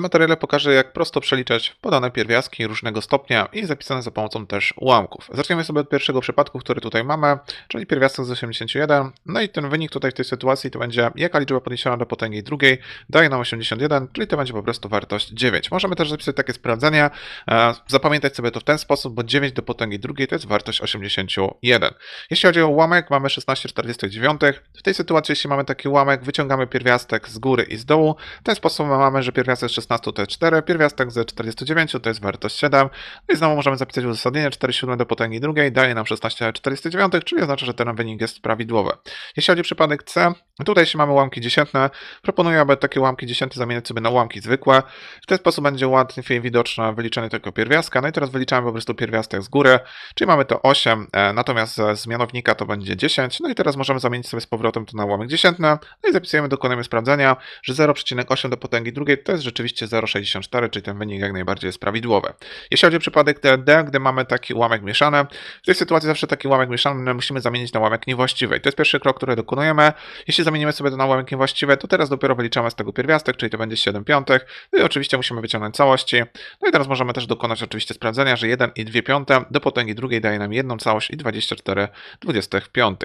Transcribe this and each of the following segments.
W materiale pokażę, jak prosto przeliczać podane pierwiastki różnego stopnia i zapisane za pomocą też ułamków. Zaczniemy sobie od pierwszego przypadku, który tutaj mamy, czyli pierwiastek z 81. No i ten wynik tutaj w tej sytuacji to będzie jaka liczba podniesiona do potęgi drugiej daje nam 81, czyli to będzie po prostu wartość 9. Możemy też zapisać takie sprawdzenie, e, zapamiętać sobie to w ten sposób, bo 9 do potęgi drugiej to jest wartość 81. Jeśli chodzi o ułamek, mamy 16,49. W tej sytuacji, jeśli mamy taki ułamek, wyciągamy pierwiastek z góry i z dołu. W ten sposób mamy, że pierwiastek z 16 to jest 4, pierwiastek ze 49 to jest wartość 7. No i znowu możemy zapisać uzasadnienie 47 do potęgi drugiej daje nam 16,49, czyli oznacza, że ten wynik jest prawidłowy. Jeśli chodzi o przypadek C, tutaj jeśli mamy ułamki dziesiętne, proponuję, aby takie ułamki dziesiętne zamieniać sobie na ułamki zwykłe. W ten sposób będzie łatwiej widoczne wyliczenie tego pierwiastka. No i teraz wyliczamy po prostu pierwiastek z góry, czyli mamy to 8, e, natomiast z mianownika to będzie 10. No i teraz możemy zamienić sobie z powrotem to na ułamek dziesiętny. No i zapisujemy, dokonujemy sprawdzenia, że 0,8 do potęgi drugiej to jest rzeczywiście 0,64, czyli ten wynik jak najbardziej jest prawidłowy. Jeśli chodzi o przypadek D, gdy mamy taki ułamek mieszany, w tej sytuacji zawsze taki ułamek mieszany musimy zamienić na ułamek niewłaściwy. I to jest pierwszy krok, który dokonujemy. Jeśli zamienimy sobie to na ułamek niewłaściwy, to teraz dopiero wyliczamy z tego pierwiastek, czyli to będzie 7 piątych. No i oczywiście musimy wyciągnąć całości. No i teraz możemy też dokonać oczywiście sprawdzenia, że 1 i 2 piąte do potęgi drugiej daje nam jedną całość i 24 25.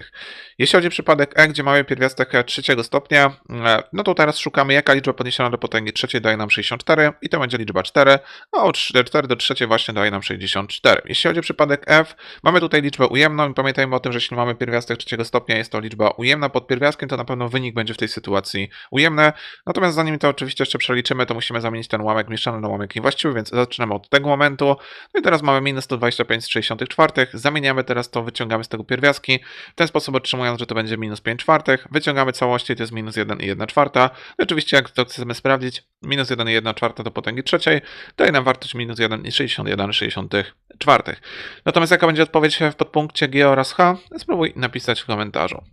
Jeśli chodzi o przypadek E, gdzie mamy pierwiastek trzeciego stopnia, e, no to teraz szukamy jaka liczba podniesiona do potęgi trzeciej daje nam 64 i to będzie liczba 4, a od 4 do trzeciej właśnie daje nam 64. Jeśli chodzi o przypadek F, mamy tutaj liczbę ujemną i pamiętajmy o tym, że jeśli mamy pierwiastek trzeciego stopnia, jest to liczba ujemna pod pierwiastkiem, to na pewno wynik będzie w tej sytuacji ujemny. Natomiast zanim to oczywiście jeszcze przeliczymy, to musimy zamienić ten ułamek mieszany na ułamek niewłaściwy, więc zaczynamy od tego momentu. No i teraz mamy minus 125 z 64. Zamieniamy teraz to, wyciągamy z tego pierwiastki. W ten sposób otrzymując, że to będzie minus 5 czwartych. Wyciągamy całości, to jest minus 1 i 1 czwarta. No oczywiście jak to chcemy sprawdzić, minus 1 i 1 czwarta do potęgi trzeciej daje nam wartość minus 1 i 61 64. Natomiast jaka będzie odpowiedź w podpunkcie G oraz H? Spróbuj napisać w komentarzu.